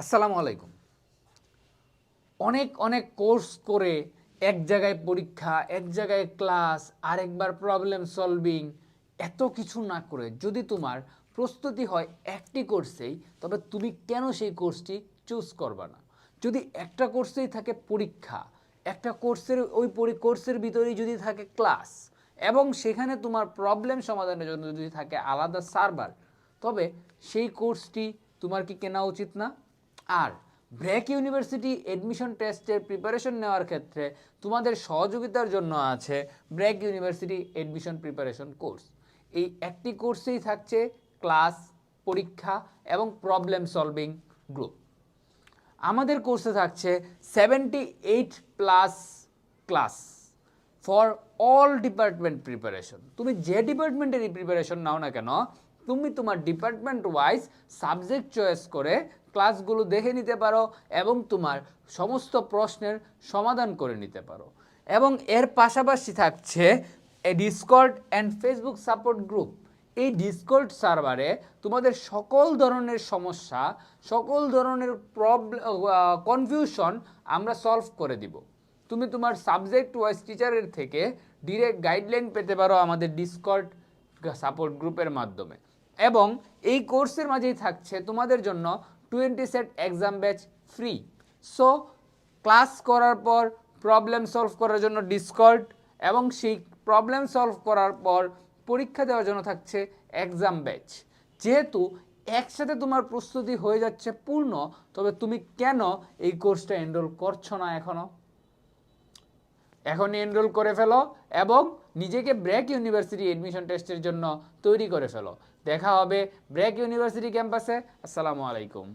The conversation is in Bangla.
আসসালামু আলাইকুম। অনেক অনেক কোর্স করে এক জায়গায় পরীক্ষা, এক জায়গায় ক্লাস, আরেকবার প্রবলেম সলভিং এত কিছু না করে যদি তোমার প্রস্তুতি হয় একটি কোর্সেই, তবে তুমি কেন সেই কোর্সটি চুজ করবা না? যদি একটা কোর্সেই থাকে পরীক্ষা, একটা কোর্সের ওই কোর্সের ভিতরেই যদি থাকে ক্লাস, এবং সেখানে তোমার প্রবলেম সমাধানের জন্য যদি থাকে আলাদা সার্ভার তবে সেই কোর্সটি তোমার কি কেনা উচিত না? আর ব্র্যাক ইউনিভার্সিটি এডমিশন টেস্টের প্রিপারেশন নেওয়ার ক্ষেত্রে তোমাদের সহযোগিতার জন্য আছে BRAC university admission preparation course এই একটি কোর্সেই থাকছে ক্লাস পরীক্ষা এবং প্রবলেম সলভিং গ্রুপ আমাদের কোর্সে থাকছে seventy eight plus class for all department preparation তুমি যে ডিপার্টমেন্টেরই প্রিপারেশন নাও না কেন, তুমি তোমার ডিপার্টমেন্ট ওয়াইজ সাবজেক্ট চয়েস করে ক্লাসগুলো দেখে নিতে পারো এবং তোমার সমস্ত প্রশ্নের সমাধান করে নিতে পারো। এবং এর পাশাপাশি থাকছে Discord and Facebook support group এই ডিসকর্ড সার্ভারে তোমাদের সকল ধরনের সমস্যা, সকল ধরনের প্রবলেম কনফিউশন আমরা সলভ করে দিব। তুমি তোমার সাবজেক্ট ওয়াইজ টিচারের থেকে ডিরেক্ট গাইডলাইন পেতে পারো আমাদের ডিসকর্ড সাপোর্ট গ্রুপের মাধ্যমে। এবং এই কোর্সের মাঝেই থাকছে তোমাদের জন্য twenty set exam batch free so class করার পর প্রবলেম সলভ করার জন্য ডিসকর্ড এবং সেই প্রবলেম সলভ করার পর পরীক্ষা দেওয়ার জন্য থাকছে এক্সাম ব্যাচ যেহেতু একসাথে তোমার প্রস্তুতি হয়ে যাচ্ছে পূর্ণ, তবে তুমি কেন এই কোর্সটা এনরোল করছ না এখনও? এখনই এনরোল করে ফেলো এবং নিজেকে ব্র্যাক ইউনিভার্সিটি এডমিশন টেস্টের জন্য তৈরি করে ফেলো। দেখা হবে ব্র্যাক ইউনিভার্সিটি ক্যাম্পাসে আসসালামু আলাইকুম।